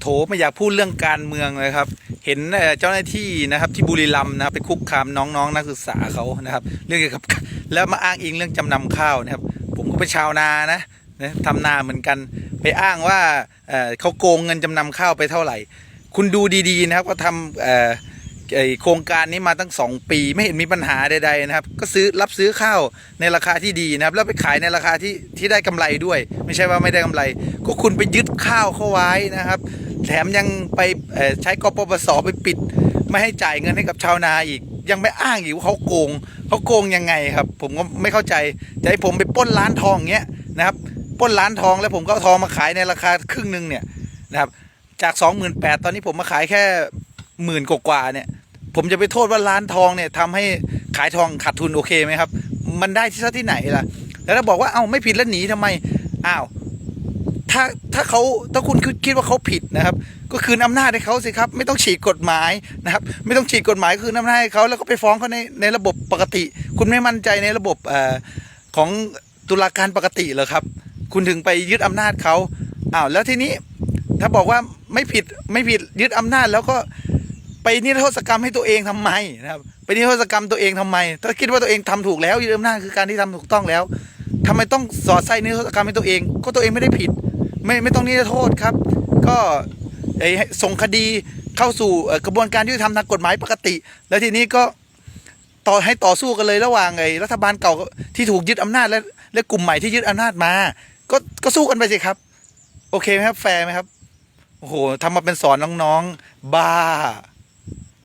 โถไม่อยากพูดเรื่องการเมืองเลยครับ เห็นเจ้าหน้าที่นะครับที่บุรีรัมย์นะครับไปคุกคามน้องๆนักศึกษาเขานะครับ เรื่องเกี่ยวกับแล้วมาอ้างอิงเรื่องจำนำข้าวนะครับ ผมก็เป็นชาวนานะนะทำนาเหมือนกันไปอ้างว่าเเขาโกงเงินจำนำข้าวไปเท่าไหร่ คุณดูดีๆนะครับก็ทำโครงการนี้มาตั้งสองปีไม่เห็นมีปัญหาใดๆนะครับ ก็ซื้อรับซื้อข้าวในราคาที่ดีนะครับ แล้วไปขายในราคาที่ที่ได้กำไรด้วย ไม่ใช่ว่าไม่ได้กำไร ก็คุณไปยึดข้าวเข้าไว้นะครับ แถมยังไปใช้กปปสไปปิด ไม่ให้จ่ายเงินให้กับชาวนาอีก ยังไม่อ้างอีกว่าเขาโกงเขาโกงยังไงครับ ผมก็ไม่เข้าใจจะให้ผมไปป้นร้านทองเงี้ยนะครับป้นร้านทองแล้วผมก็ทองมาขายในราคาครึ่งหนึ่งเนี่ยนะครับ จากสองหมื่นแปดตอนนี้ผมมาขายแค่หมื่นกว่าเนี่ย ผมจะไปโทษว่าร้านทองเนี่ยทำให้ขายทองขาดทุนโอเคไหมครับ มันได้ที่ที่ไหนล่ะ แล้วถ้าบอกว่าเอ้าไม่ผิดแล้วหนีทำไมอ้าว ถ้าถ้าเขาถ้าคุณคิดว่าเขาผิดนะครับ ก็คืนอำนาจให้เขาสิครับ ไม่ต้องฉีกกฎหมายนะครับ ไม่ต้องฉีกกฎหมายคืนอำนาจให้เขาแล้วก็ไปฟ้องเขาในในระบบปกติ คุณไม่มั่นใจในระบบอของตุลาการปกติเหรอครับ คุณถึงไปยึดอำนาจเขาอ้าวแล้วทีนี้ถ้าบอกว่าไม่ผิดไม่ผิดยึดอำนาจแล้วก็ไปนิรโทษกรรมให้ตัวเองทำไมนะครับไปนิรโทษกรรมตัวเองทำไม ถ้าคิดว่าตัวเองทำถูกแล้วยึดอำนาจคือการที่ทำถูกต้องแล้วทำไมต้องสอดไส้นิรโทษกรรมให้ตัวเอง ก็ตัวเองไม่ได้ผิด ไม่ไม่ต้องนิรโทษครับ ก็ไอส่งคดีเข้าสู่กระบวนการยุติธรรมทางกฎหมายปกติ แล้วทีนี้ก็ต่อให้ต่อสู้กันเลยระหว่างไอ้รัฐบาลเก่าที่ถูกยึดอำนาจและและกลุ่มใหม่ที่ยึดอำนาจมา ก็ก็สู้กันไปสิครับ โอเคไหมครับแฟร์ไหมครับโอ้โหทำมาเป็นสอนน้องๆบ้า